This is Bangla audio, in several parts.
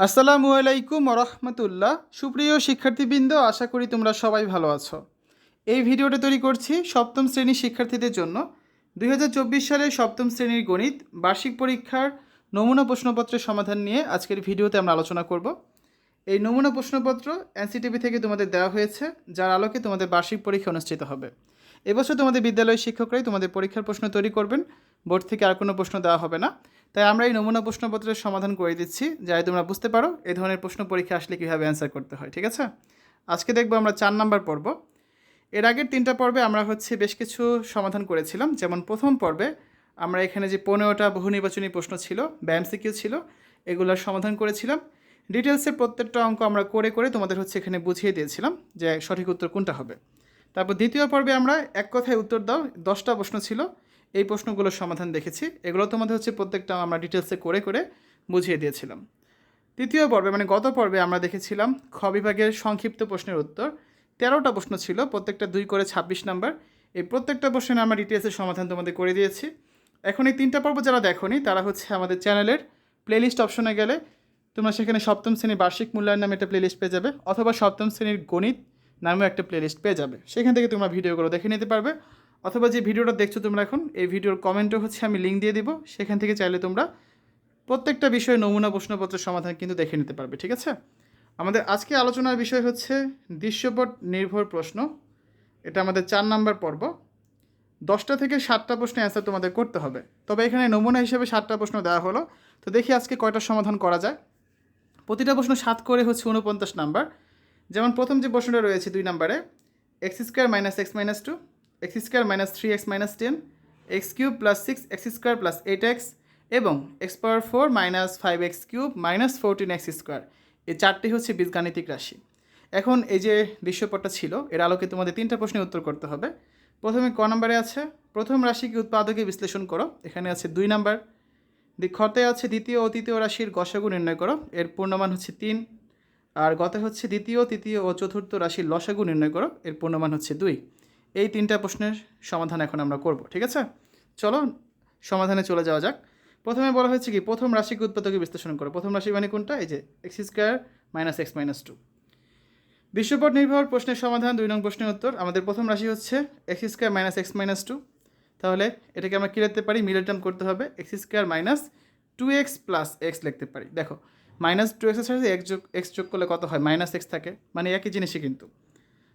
আসসালামু আলাইকুম রহমতুল্লাহ। সুপ্রিয় শিক্ষার্থীবৃন্দ, আশা করি তোমরা সবাই ভালো আছো। এই ভিডিওটা তৈরি করছি সপ্তম শ্রেণির শিক্ষার্থীদের জন্য। দু হাজার চব্বিশ সালে সপ্তম শ্রেণির গণিত, বার্ষিক পরীক্ষার নমুনা প্রশ্নপত্রের সমাধান নিয়ে আজকের ভিডিওতে আমরা আলোচনা করব। এই নমুনা প্রশ্নপত্র এনসিটিভি থেকে তোমাদের দেওয়া হয়েছে, যার আলোকে তোমাদের বার্ষিক পরীক্ষা অনুষ্ঠিত হবে। এবছর তোমাদের বিদ্যালয়ের শিক্ষকরাই তোমাদের পরীক্ষার প্রশ্ন তৈরি করবেন। বোর্ড থেকে আর কোনো প্রশ্ন দেওয়া হবে না। তাই আমরা এই নমুনা প্রশ্নপত্রের সমাধান করে দিচ্ছি, যাই তোমরা বুঝতে পারো এই ধরনের প্রশ্ন পরীক্ষা আসলে কীভাবে অ্যান্সার করতে হয়, ঠিক আছে? আজকে দেখব আমরা চার নাম্বার পর্ব। এর আগের তিনটা পর্বে আমরা হচ্ছে বেশ কিছু সমাধান করেছিলাম, যেমন প্রথম পর্বে আমরা এখানে যে পনেরোটা বহু নির্বাচনী প্রশ্ন ছিল ব্যায়ামসিকিউ ছিল, এগুলোর সমাধান করেছিলাম। ডিটেলসের প্রত্যেকটা অঙ্ক আমরা করে করে তোমাদের হচ্ছে এখানে বুঝিয়ে দিয়েছিলাম যে সঠিক উত্তর কোনটা হবে। তারপর দ্বিতীয় পর্বে আমরা এক কথায় উত্তর দাও, দশটা প্রশ্ন ছিল এই প্রশ্নগুলোর সমাধান দেখেছি। এগুলো তোমাদের হচ্ছে প্রত্যেকটা আমরা ডিটেলসে করে করে বুঝিয়ে দিয়েছিলাম। তৃতীয় পর্বে মানে গত পর্বে আমরা দেখেছিলাম খ বিভাগের সংক্ষিপ্ত প্রশ্নের উত্তর। তেরোটা প্রশ্ন ছিল, প্রত্যেকটা দুই করে ছাব্বিশ নাম্বার। এই প্রত্যেকটা প্রশ্নের আমরা ডিটেলসের সমাধান তোমাদের করে দিয়েছি। এখন এই তিনটা পর্ব যারা দেখোনি, তারা হচ্ছে আমাদের চ্যানেলের প্লেলিস্ট অপশনে গেলে তোমরা সেখানে সপ্তম শ্রেণির বার্ষিক মূল্যায়ন নামে একটা প্লেলিস্ট পেয়ে যাবে, অথবা সপ্তম শ্রেণির গণিত নামেও একটা প্লেলিস্ট পেয়ে যাবে। সেখান থেকে তোমরা ভিডিওগুলো দেখে নিতে পারবে। অথবা যে ভিডিওটা দেখছ তোমরা এখন, এই ভিডিওর কমেন্টও হচ্ছে আমি লিঙ্ক দিয়ে দিব। সেখান থেকে চাইলে তোমরা প্রত্যেকটা বিষয়ে নমুনা প্রশ্নপত্রের সমাধান কিন্তু দেখে নিতে পারবে, ঠিক আছে? আমাদের আজকে আলোচনার বিষয় হচ্ছে দৃশ্যপট নির্ভর প্রশ্ন। এটা আমাদের চার নাম্বার পর্ব। দশটা থেকে সাতটা প্রশ্নের অ্যান্সার তোমাদের করতে হবে। তবে এখানে নমুনা হিসেবে সাতটা প্রশ্ন দেওয়া হলো। তো দেখি আজকে কয়টা সমাধান করা যায়। প্রতিটা প্রশ্ন সাত করে হচ্ছে উনপঞ্চাশ নাম্বার। যেমন প্রথম যে প্রশ্নটা রয়েছে দুই নাম্বারে x square minus x minus two x square minus three x minus ten, x cube plus six, x square plus eight x এবং x power four minus five x cube minus fourteen x square. এই চারটি হচ্ছে বীজগাণিতিক রাশি। এখন এই যে দৃশ্যপটটা ছিল, এর আলোকে তোমাদের তিনটা প্রশ্নের উত্তর করতে হবে। প্রথমে ক নম্বরে আছে, প্রথম রাশিকে উৎপাদকে বিশ্লেষণ করো, এখানে আছে দুই নাম্বার। খতে আছে দ্বিতীয় ও তৃতীয় রাশির গসাগু নির্ণয় করো, এর পূর্ণমান হচ্ছে তিন। আর গতে হচ্ছে দ্বিতীয়, তৃতীয় ও চতুর্থ রাশির লসাগু নির্ণয় করো, এর পূর্ণমান হচ্ছে দুই। এই তিনটা প্রশ্নের সমাধান এখন আমরা করব, ঠিক আছে? চলো সমাধানে চলে যাওয়া যাক। প্রথমে বলা হয়েছে কি, প্রথম রাশিকে উৎপাদকে বিশ্লেষণ করো। প্রথম রাশি মানে কোনটা? এই যে x square minus x minus two বিশ্বপট নির্ভর প্রশ্নের সমাধান, দুই নং প্রশ্নের উত্তর। আমাদের প্রথম রাশি হচ্ছে x square minus x minus two তাহলে এটাকে আমরা কী লিখতে পারি? মিডল টার্ম করতে হবে। X square minus two x plus x লিখতে পারি। দেখো মাইনাস টু এক্সের সাথে এক্স যোগ এক্স যোগ করলে কত হয়? মাইনাস এক্স থাকে। মানে একই জিনিসই কিন্তু।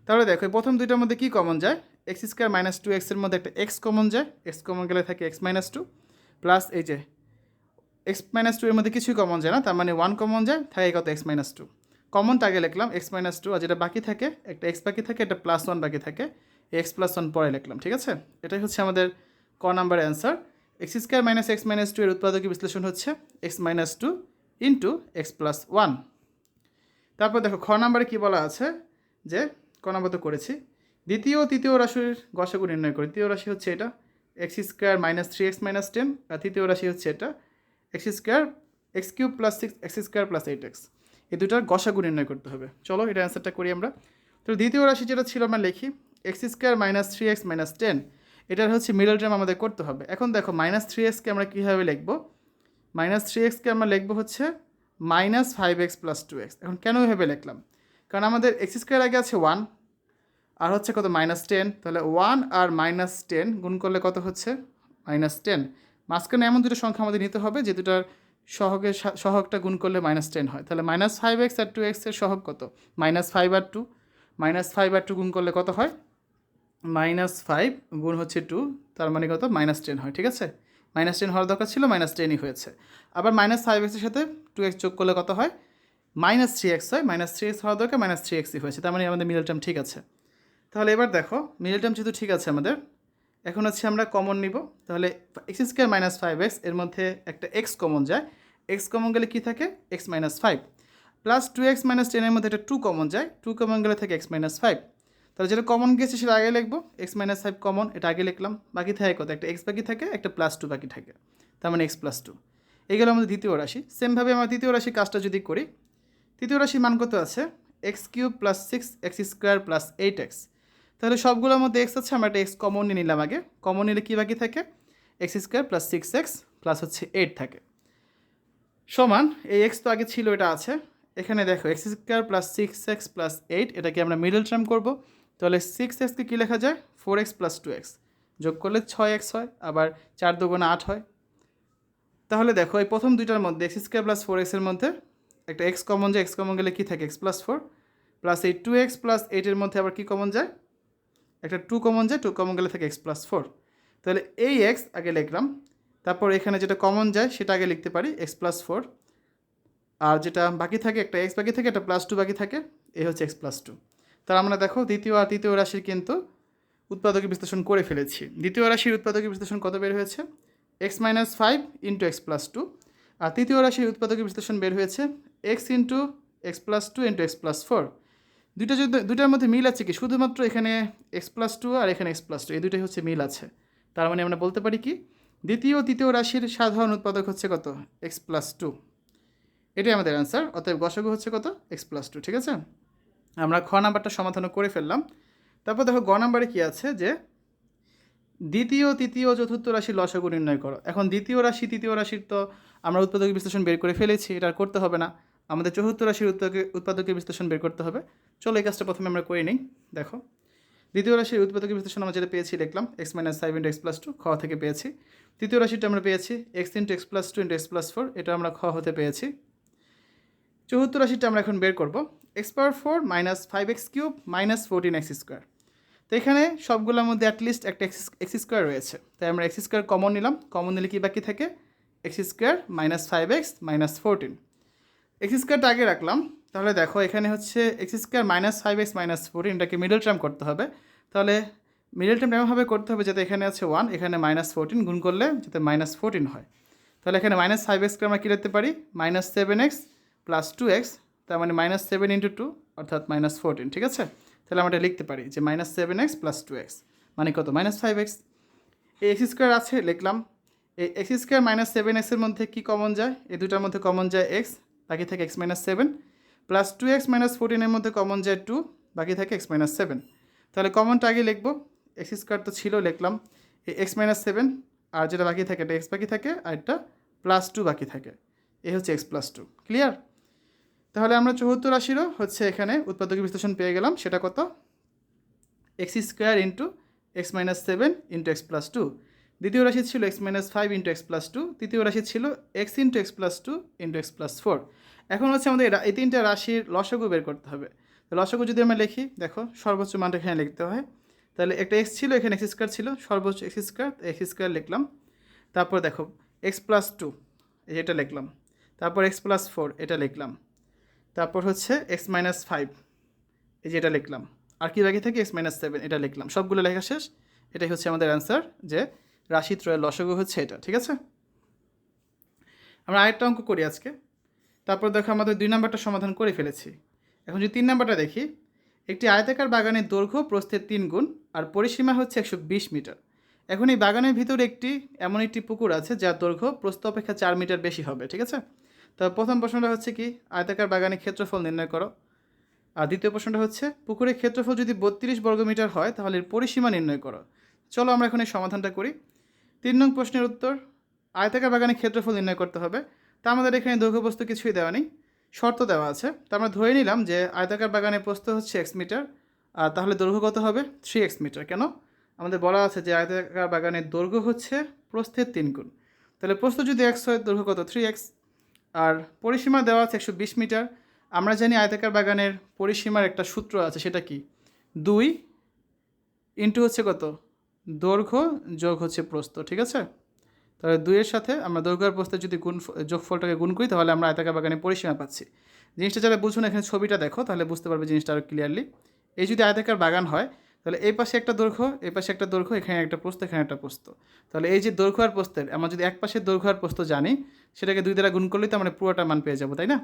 তাহলে দেখো প্রথম দুইটার মধ্যে কী কমন যায়? এক্স স্কোয়ার মাইনাস টু এক্সের মধ্যে একটা এক্স কমন যায়। এক্স কমন গেলে থাকে এক্স মাইনাস টু প্লাস এই যে এক্স মাইনাস টু এর মধ্যে কিছুই কমন যায় না, তার মানে ওয়ান কমন যায়, থাকে কত এক্স মাইনাস টু কমনটা আগে লিখলাম এক্স মাইনাস টু আর যেটা বাকি থাকে, একটা এক্স বাকি থাকে, একটা প্লাস ওয়ান বাকি থাকে এক্স প্লাস ওয়ান পরে লিখলাম, ঠিক আছে? এটাই হচ্ছে আমাদের ক number answer x square minus x minus two এর উৎপাদকীয় বিশ্লেষণ হচ্ছে x minus two into x plus one তারপর দেখো, খ নাম্বারে কী বলা আছে? যে ক নাম্বার করেছি। দ্বিতীয় তৃতীয় রাশির গসাগু নির্ণয় করি। তৃতীয় রাশি হচ্ছে এটা x square minus three x minus ten আর তৃতীয় রাশি হচ্ছে এটা x square x cube plus six x square plus eight x এই দুটার গসাগু নির্ণয় করতে হবে। চলো এটা অ্যান্সারটা করি আমরা। তো দ্বিতীয় রাশি যেটা ছিল আমরা লিখি x square minus three x minus ten এটার হচ্ছে মিডল টার্ম আমাদের করতে হবে। এখন দেখো মাইনাস থ্রি এক্সকে আমরা কীভাবে লিখব? মাইনাস থ্রি এক্সকে আমরা লিখব হচ্ছে minus five x plus two x এখন কেন এভাবে লিখলাম? কারণ আমাদের এক্স স্কোয়ার আগে আছে ওয়ান আর হচ্ছে কত? মাইনাস টেন তাহলে ওয়ান আর মাইনাস টেন গুণ করলে কত হচ্ছে? মাইনাস টেন মাঝখানে এমন দুটো সংখ্যা আমাদের নিতে হবে যে দুটার সহগের সহগটা গুণ করলে মাইনাস টেন হয়। তাহলে মাইনাস ফাইভ এক্স আর টু এক্সের সহগ কত? মাইনাস ফাইভ আর টু মাইনাস ফাইভ আর টু গুণ করলে কত হয়? মাইনাস ফাইভ গুণ হচ্ছে টু তার মানে কত? মাইনাস টেন হয়, ঠিক আছে? মাইনাস টেন হওয়ার দরকার ছিল মাইনাস টেনই হয়েছে। আবার মাইনাস ফাইভ এক্সের সাথে টু এক্স যোগ করলে কত হয়? মাইনাস থ্রি এক্স হয়, মাইনাস থ্রি এক্স হওয়ার দরকার, মাইনাস থ্রি এক্সই হয়েছে। তার মানে আমাদের মিডল টার্ম ঠিক আছে। তাহলে এবার দেখো মিডল টার্ম যেহেতু ঠিক আছে আমাদের, এখন হচ্ছে আমরা কমন নিব। তাহলে এক্স স্কোয়ার মাইনাস ফাইভ এক্সের মধ্যে একটা এক্স কমন যায়। এক্স কমন গেলে কী থাকে? X minus five plus two x minus টেনের মধ্যে একটা টু কমন যায়। টু কমন গেলে থাকে এক্স মাইনাস ফাইভ তাহলে যেটা কমন গেছে সেটা আগে লিখব। এক্স মাইনাস ফাইভ কমন এটা আগে লিখলাম। বাকি থাকে কত? একটা এক্স বাকি থাকে, একটা প্লাস টু বাকি থাকে। তার মানে এক্স প্লাস টু এগুলো আমাদের দ্বিতীয় রাশি। সেমভাবে আমরা তৃতীয় রাশি কাজটা যদি করি তৃতীয় রাশি মান কত আছে? X cube plus six x square plus eight x তাহলে সবগুলোর মধ্যে এক্স আছে, আমরা একটা এক্স কমন নিয়ে নিলাম আগে। কমন নিলে কী বাকি থাকে? X square plus six x plus হচ্ছে এইট থাকে। সমান, এই এক্স তো আগে ছিল, এটা আছে। এখানে দেখো x square plus six x plus eight এটাকে আমরা মিডল টার্ম করব। তাহলে সিক্স এক্সকে কী লেখা যায়? Four x plus two x যোগ করলে ছয় এক্স হয়, আবার চার দুগুণে আট হয়। তাহলে দেখো, এই প্রথম দুইটার মধ্যে এক্স স্কোয়ার প্লাস ফোর এক্সের মধ্যে একটা এক্স কমন যায় এক্স কমন গেলে কী থাকে? এক্স প্লাস ফোর প্লাস এই টু এক্স প্লাস এইটের মধ্যে আবার কী কমন যায়? একটা টু কমন যায় টু কমন গেলে থাকে এক্স প্লাস ফোর তাহলে এই এক্স আগে লিখলাম, তারপর এখানে যেটা কমন যায়, সেটা আগে লিখতে পারি এক্স প্লাস ফোর আর যেটা বাকি থাকে, একটা এক্স বাকি থাকে, একটা প্লাস টু বাকি থাকে, এই হচ্ছে এক্স প্লাস টু তার আমরা দেখো, দ্বিতীয় আর তৃতীয় রাশির কিন্তু উৎপাদকে বিশ্লেষণ করে ফেলেছি। দ্বিতীয় রাশির উৎপাদকে বিশ্লেষণ কত বের হয়েছে? X minus five into x plus two আর তৃতীয় রাশির উৎপাদকে বিশ্লেষণ বের হয়েছে x into x plus two into x plus four দুইটা যদি, দুইটার মধ্যে মিল আছে কি? শুধুমাত্র এখানে এক্স প্লাস টু আর এখানে এক্স প্লাস টু এই দুইটাই হচ্ছে মিল আছে। তার মানে আমরা বলতে পারি কি? দ্বিতীয় তৃতীয় রাশির সাধারণ উৎপাদক হচ্ছে কত? এক্স প্লাস টু এটাই আমাদের অ্যান্সার অতএব গসগু হচ্ছে কত? এক্স প্লাস টু ঠিক আছে? আমরা খ নাম্বারটা সমাধান করে ফেললাম। তারপর দেখো গ নাম্বারে কী আছে? যে দ্বিতীয়, তৃতীয়, চতুর্থ রাশির লসাগু নির্ণয় করো। এখন দ্বিতীয় রাশি, তৃতীয় রাশির তো আমরা উৎপাদক বিশ্লেষণ বের করে ফেলেছি, এটা করতে হবে না। আমাদের চতুর্থ রাশির উৎপাদকের উৎপাদকের বিশ্লেষণ বের করতে হবে। চলো এই কাজটা প্রথমে আমরা করে নিই। দেখো, দ্বিতীয় রাশির উৎপাদকের বিশ্লেষণ আমরা যেটা পেয়েছি লিখলাম x minus five into x plus two খ থেকে পেয়েছি। তৃতীয় রাশিটা আমরা পেয়েছি x into x plus two into x plus four এটা আমরা খ হতে পেয়েছি। চতুর্থ রাশিটা আমরা এখন বের করব x power four minus five x cube minus fourteen x square তো এখানে সবগুলোর মধ্যে অ্যাটলিস্ট একটা এক্স এক্স স্কোয়ার রয়েছে। তাই আমরা এক্স স্কোয়ার কমন নিলাম। কমন নিলে কি বাকি থাকে? X square minus five x minus fourteen x স্কোয়ারটা আগে রাখলাম। তাহলে দেখো, এখানে হচ্ছে x square minus five x minus fourteen এটাকে মিডল টার্ম করতে হবে। তাহলে মিডল টার্ম এমনভাবে করতে হবে যাতে এখানে আছে ওয়ান এখানে মাইনাস ফোরটিন গুণ করলে যাতে মাইনাস ফোরটিন হয়। তাহলে এখানে মাইনাস ফাইভ এক্সকে আমরা কী রাখতে পারি? Minus seven x plus two x তার মানে মাইনাস সেভেন ইন্টু টু অর্থাৎ মাইনাস ফোরটিন ঠিক আছে? তাহলে আমরা এটা লিখতে পারি যে minus seven x plus two x মানে কত? মাইনাস ফাইভ এক্স এই এক্স স্কোয়ার আছে, লিখলাম। এই এক্স স্কোয়ার মাইনাস সেভেন এক্সের মধ্যে কী কমন যায়? এই দুটার মধ্যে কমন যায় এক্স বাকি থাকে x minus seven plus two x minus ফোরটিনের মধ্যে কমন যায় টু বাকি থাকে এক্স মাইনাস সেভেন তাহলে কমনটা আগে লিখব এক্স স্কোয়ার তো ছিল লিখলাম, এই এক্স মাইনাস সেভেন আর যেটা বাকি থাকে এটা এক্স বাকি থাকে, আর এটা প্লাস টু বাকি থাকে। এই হচ্ছে এক্স প্লাস টু ক্লিয়ার তাহলে আমরা চৌহত্তর রাশিরও হচ্ছে এখানে উৎপাদকের বিশ্লেষণ পেয়ে গেলাম, সেটা কত? X square into x minus seven into x plus two দ্বিতীয় রাশি ছিল x minus five into x plus two তৃতীয় রাশি ছিল x into x plus two into x plus four এখন হচ্ছে আমাদের এই তিনটা রাশির লসগু বের করতে হবে। লসগু যদি আমরা লিখি, দেখো সর্বোচ্চ মানটা এখানে লিখতে হয়। তাহলে একটা এক্স ছিল, এখানে এক্স স্কোয়ার ছিল, সর্বোচ্চ এক্স স্কোয়ার এক্স স্কোয়ার লিখলাম। তারপর দেখো এক্স প্লাস টু এটা লিখলাম। তারপর এক্স প্লাস ফোর এটা লিখলাম। তারপর হচ্ছে এক্স মাইনাস ফাইভ এই যে এটা লিখলাম। আর কি বাকি থাকে? এক্স মাইনাস সেভেন এটা লিখলাম। সবগুলো লেখা শেষ। এটাই হচ্ছে আমাদের অ্যান্সার যে রাশি ত্রয়ের লসগু হচ্ছে এটা, ঠিক আছে? আমরা আরেকটা অঙ্ক করি আজকে। তারপর দেখো আমাদের দুই নাম্বারটা সমাধান করে ফেলেছি। এখন যদি তিন নাম্বারটা দেখি, একটি আয়তাকার বাগানের দৈর্ঘ্য প্রস্থের তিন গুণ আর পরিসীমা হচ্ছে একশো বিশ মিটার। এখন এই বাগানের ভিতরে একটি, এমন একটি পুকুর আছে যার দৈর্ঘ্য প্রস্থ অপেক্ষা চার মিটার বেশি হবে, ঠিক আছে? তো প্রথম প্রশ্নটা হচ্ছে কি, আয়তাকার বাগানের ক্ষেত্রফল নির্ণয় করো। আর দ্বিতীয় প্রশ্নটা হচ্ছে, পুকুরের ক্ষেত্রফল যদি বত্রিশ বর্গমিটার হয় তাহলে পরিসীমা নির্ণয় করো। চলো আমরা এখন এই সমাধানটা করি। তিন নং প্রশ্নের উত্তর, আয়তাকার বাগানের ক্ষেত্রফল নির্ণয় করতে হবে। তা আমাদের এখানে দৈর্ঘ্য বস্তু কিছুই দেওয়া নেই, শর্ত দেওয়া আছে। তা আমরা ধরে নিলাম যে আয়তাকার বাগানের প্রস্থ হচ্ছে এক্স মিটার আর তাহলে দৈর্ঘ্য কত হবে? থ্রি এক্স মিটার কেন? আমাদের বলা আছে যে আয়তাকার বাগানের দৈর্ঘ্য হচ্ছে প্রস্থের তিন গুণ। তাহলে প্রস্থ যদি এক্স হয়, দৈর্ঘ্য কত? থ্রি এক্স আর পরিসীমা দেওয়া আছে একশো বিশ মিটার আমরা জানি আয়তাকার বাগানের পরিসীমার একটা সূত্র আছে, সেটা কি? দুই ইন্টু হচ্ছে কত? দৈর্ঘ্য যোগ হচ্ছে প্রস্থ, ঠিক আছে? তাহলে দুইয়ের সাথে আমরা দৈর্ঘ্য আর প্রস্থের যদি গুণ যোগফলটাকে গুণ করি, তাহলে আমরা আয়তাকার বাগানের পরিসীমা পাচ্ছি। জিনিসটা যারা বুঝুন, এখানে ছবিটা দেখো, তাহলে বুঝতে পারবে জিনিসটা আরও ক্লিয়ারলি এই যদি আয়তাকার বাগান হয়, তাহলে এই পাশে একটা দৈর্ঘ্য, এই পাশে একটা দৈর্ঘ্য, এখানে একটা প্রস্থ, এখানে একটা প্রস্থ। তাহলে এই যে দৈর্ঘ্য আর প্রস্থের, আমরা যদি এক পাশের দৈর্ঘ্য আর প্রস্থ জানি, সেটাকে দুই দ্বারা গুণ করলেই তো আমরা পুরোটা মান পেয়ে যাব, তাই না?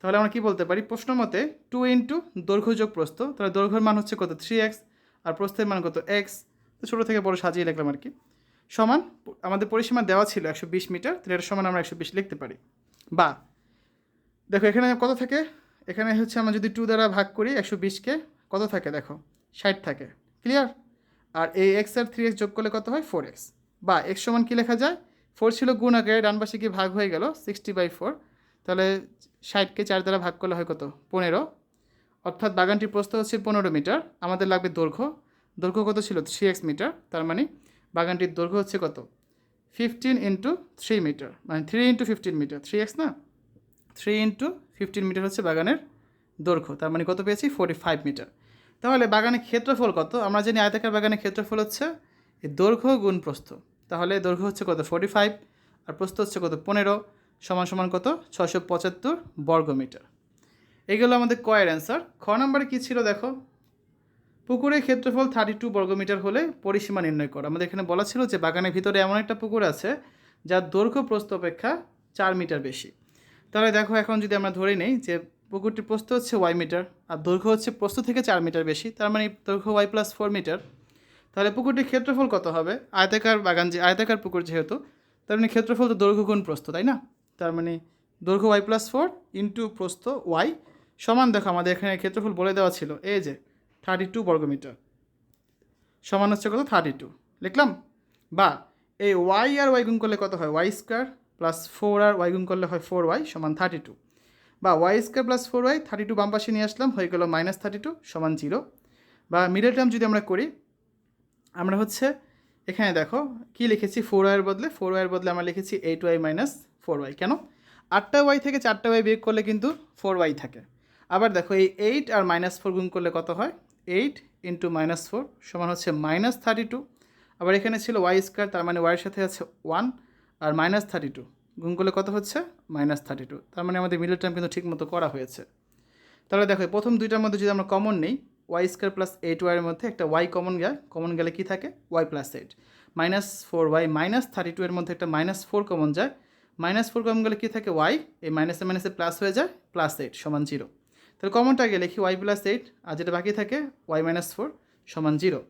তাহলে আমরা কী বলতে পারি? প্রশ্ন মতে টু ইন্টু দৈর্ঘ্য যোগ প্রস্থ, তাহলে দৈর্ঘ্যের মান হচ্ছে কত? থ্রি এক্স আর প্রস্থের মান কত? এক্স তো ছোটো থেকে বড় সাজিয়ে লিখলাম আর কি। সমান, আমাদের পরিসীমা দেওয়া ছিল একশো বিশ মিটার, তাহলে এটা সমান আমরা একশো বিশ লিখতে পারি। বা, দেখো এখানে কত থাকে? এখানে হচ্ছে আমরা যদি টু দ্বারা ভাগ করি একশো বিশকে কত থাকে দেখো? ষাট থাকে। ক্লিয়ার আর এই এক্স আর থ্রি এক্স যোগ করলে কত হয়? ফোর এক্স বা এক্স সমান কী লেখা যায়? ফোর ছিল গুণ আগে ডান পাশে কি ভাগ হয়ে গেল? সিক্সটি বাই ফোর তাহলে ষাটকে চার দ্বারা ভাগ করলে হয় কত? পনেরো। অর্থাৎ বাগানটির প্রস্থ হচ্ছে পনেরো মিটার। আমাদের লাগবে দৈর্ঘ্য। দৈর্ঘ্য কত ছিল? থ্রি এক্স মিটার তার মানে বাগানটির দৈর্ঘ্য হচ্ছে কত? ফিফটিন ইন্টু থ্রি মিটার মানে three into fifteen metre three x না? থ্রি ইন্টু ফিফটিন মিটার হচ্ছে বাগানের দৈর্ঘ্য, তার মানে কত পেয়েছি? ফোর্টি ফাইভ মিটার তাহলে বাগানের ক্ষেত্রফল কত? আমরা জানি আয়তাকার বাগানের ক্ষেত্রফল হচ্ছে দৈর্ঘ্য গুণ প্রস্থ। তাহলে দৈর্ঘ্য হচ্ছে কত? ফোর্টি ফাইভ আর প্রস্থ হচ্ছে কত? পনেরো, সমান সমান কত? ছশো পঁচাত্তর বর্গ মিটার এগুলো আমাদের কয়ের অ্যান্সার খ নাম্বারে কী ছিল দেখো? পুকুরের ক্ষেত্রফল থার্টি টু বর্গমিটার হলে পরিসীমা নির্ণয় করা। আমাদের এখানে বলা ছিল যে বাগানের ভিতরে এমন একটা পুকুর আছে, যার দৈর্ঘ্য প্রস্থ অপেক্ষা চার মিটার বেশি। তাহলে দেখো এখন যদি আমরা ধরে নেই যে পুকুরটির প্রস্থ হচ্ছে ওয়াই মিটার আর দৈর্ঘ্য হচ্ছে প্রস্থ থেকে চার মিটার বেশি, তার মানে দৈর্ঘ্য ওয়াই প্লাস ফোর মিটার, তাহলে পুকুরটির ক্ষেত্রফল কত হবে? আয়তাকার বাগান যে, আয়তাকার পুকুর যেহেতু, তার মানে ক্ষেত্রফল তো দৈর্ঘ্য গুণ প্রস্থ, তাই না? তার মানে দৈর্ঘ্য ওয়াই প্লাস ফোর ইন্টু প্রস্থ ওয়াই সমান, দেখো আমাদের এখানে ক্ষেত্রফল বলে দেওয়া ছিল, এই যে থার্টি টু বর্গমিটার। সমান হচ্ছে কত? থার্টি টু লিখলাম? বা এই ওয়াই আর ওয়াই গুণ করলে কত হয়? ওয়াই স্কোয়ার প্লাস ফোর আর ওয়াই গুণ করলে হয় ফোর ওয়াই সমান থার্টি টু বা y square plus four y thirty two বাম পাশে নিয়ে আসলাম, হয়ে গেল মাইনাস থার্টি টু সমান জিরো বা মিডল টার্ম যদি আমরা করি, আমরা হচ্ছে এখানে দেখো, কি লিখেছি? ফোর ওয়াইয়ের বদলে ফোর ওয়াইয়ের বদলে আমরা লিখেছি eight y minus four y কেন? আটটা ওয়াই থেকে চারটা ওয়াই বিয়োগ করলে কিন্তু ফোর ওয়াই থাকে। আবার দেখো, এই এইট আর মাইনাস ফোর গুণ করলে কত হয়? এইট ইন্টু মাইনাস ফোর সমান হচ্ছে মাইনাস থার্টি টু আবার এখানে ছিল ওয়াই স্কোয়ার তার মানে ওয়াইয়ের সাথে আছে ওয়ান আর মাইনাস থার্টি টু গুণ করলে কত হচ্ছে? মাইনাস থার্টি টু তার মানে আমাদের মিডল টার্ম কিন্তু ঠিকমতো করা হয়েছে। তাহলে দেখো প্রথম দুইটার মধ্যে যদি আমরা কমন নেই ওয়াই স্কোয়ার প্লাস এইট ওয়াইয়ের মধ্যে একটা ওয়াই কমন যায় কমন গেলে কী থাকে? Y plus eight minus four y minus thirty two এর মধ্যে একটা মাইনাস ফোর কমন যায়। মাইনাস ফোর কমন গেলে কী থাকে? ওয়াই এই মাইনাসে মাইনাসে প্লাস হয়ে যায় প্লাস এইট সমান জিরো তাহলে কমনটা আগে লিখি ওয়াই প্লাস এইট আর যেটা বাকি থাকে ওয়াই মাইনাস ফোর সমান জিরো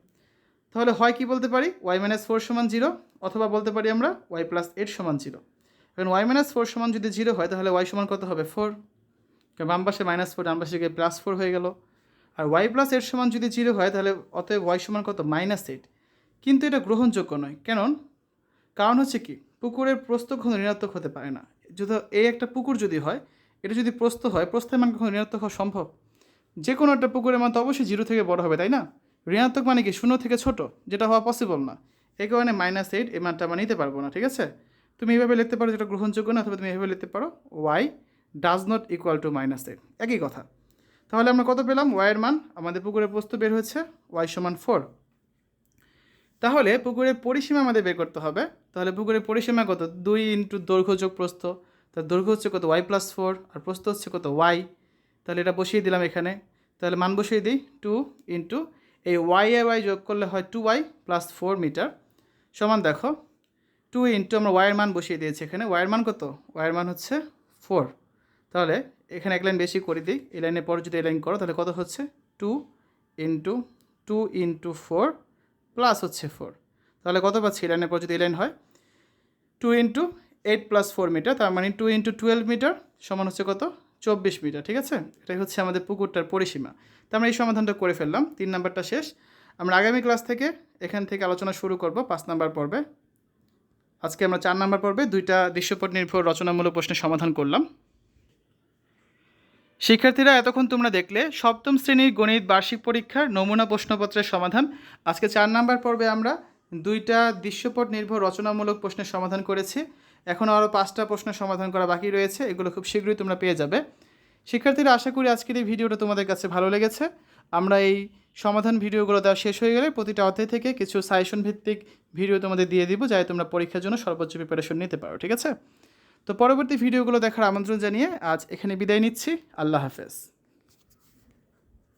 তাহলে হয় কি বলতে পারি? ওয়াই মাইনাস ফোর সমান জিরো অথবা বলতে পারি আমরা ওয়াই প্লাস এইট সমান জিরো এখন ওয়াই মাইনাস ফোর সমান যদি জিরো হয়, তাহলে ওয়াই সমান কত হবে? ফোর কারণ বাম পাশে মাইনাস ফোর ডান পাশে গিয়ে প্লাস ফোর হয়ে গেল। আর ওয়াই প্লাস এইট সমান যদি জিরো হয়, তাহলে অতএব ওয়াই সমান কত? মাইনাস এইট কিন্তু এটা গ্রহণযোগ্য নয়। কেন কারণ হচ্ছে কি? পুকুরের প্রস্থ কখনো ঋণাত্মক হতে পারে না। যদি এই একটা পুকুর যদি হয় এটা যদি প্রস্থ হয়, প্রস্থের মান কখনো ঋণাত্মক হওয়া সম্ভব? যে কোনো একটা পুকুরের মান তো অবশ্যই জিরো থেকে বড় হবে, তাই না? ঋণাত্মক মানে কি? শূন্য থেকে ছোট, যেটা হওয়া পসিবল না। এই কারণে মাইনাস এইট এই মানটা আমরা নিতে পারব না, ঠিক আছে? তুমি এইভাবে লিখতে পারো যেটা গ্রহণযোগ্য না, অথবা তুমি এইভাবে লিখতে পারো y does not equal to minus eight একই কথা। তাহলে আমরা কত পেলাম? ওয়াইয়ের মান? আমাদের পুকুরের প্রস্থ বের হয়েছে ওয়াই সমান ফোর তাহলে পুকুরের পরিসীমা আমাদের বের করতে হবে। তাহলে পুকুরের পরিসীমা কত? দুই ইন্টু দৈর্ঘ্য যোগ প্রস্থ। তার দৈর্ঘ্য হচ্ছে কত ওয়াই প্লাস ফোর আর প্রস্থ হচ্ছে কত ওয়াই তাহলে এটা বসিয়ে দিলাম এখানে। তাহলে মান বসিয়ে দিই টু ইন্টু এই ওয়াই ওয়াই যোগ করলে হয় two y plus four metre সমান দেখো টু ইন্টু আমরা ওয়াইয়ের মান বসিয়ে দিয়েছি এখানে। ওয়াইয়ের মান কত? ওয়াইয়ের মান হচ্ছে ফোর তাহলে এখানে এক লাইন বেশি করে দিই, এই লাইনের পর যদি এই লাইন করো, তাহলে কত হচ্ছে? Two into two into four plus হচ্ছে ফোর তাহলে কত পাচ্ছি? এই লাইনের পর যদি এই লাইন হয় two into eight plus four metre, তার মানে টু ইন্টু টুয়েলভ মিটার সমান হচ্ছে কত? চব্বিশ মিটার, ঠিক আছে? এটাই হচ্ছে আমাদের পুকুরটার পরিসীমা। তো আমরা এই সমাধানটা করে ফেললাম, তিন নাম্বারটা শেষ। আমরা আগামী ক্লাস থেকে এখান থেকে আলোচনা শুরু করব পাঁচ নাম্বার পর্বে। আজকে আমরা চার নাম্বার পর্বে দুইটা দৃশ্যপট নির্ভর রচনামূলক প্রশ্নের সমাধান করলাম। শিক্ষার্থীরা, এতক্ষণ তোমরা দেখলে সপ্তম শ্রেণির গণিত বার্ষিক পরীক্ষার নমুনা প্রশ্নপত্রের সমাধান। আজকে চার নাম্বার পর্বে আমরা দুইটা দৃশ্যপট নির্ভর রচনামূলক প্রশ্নের সমাধান করেছি। এখনও আরও পাঁচটা প্রশ্নের সমাধান করা বাকি রয়েছে, এগুলো খুব শীঘ্রই তোমরা পেয়ে যাবে। শিক্ষার্থীরা, আশা করি আজকের এই ভিডিওটা তোমাদের কাছে ভালো লেগেছে। আমরা এই সমাধান ভিডিওগুলো দেওয়া শেষ হয়ে গেলে প্রতিটা অধ্যায় থেকে কিছু সাজেশন ভিত্তিক ভিডিও তোমাদের দিয়ে দিব যাতে তোমরা পরীক্ষার জন্য সর্বোচ্চ প্রিপারেশন নিতে পারো, ঠিক আছে? তো পরবর্তী ভিডিওগুলো দেখার আমন্ত্রণ জানিয়ে আজ এখানে বিদায় নিচ্ছি। আল্লাহ হাফেজ।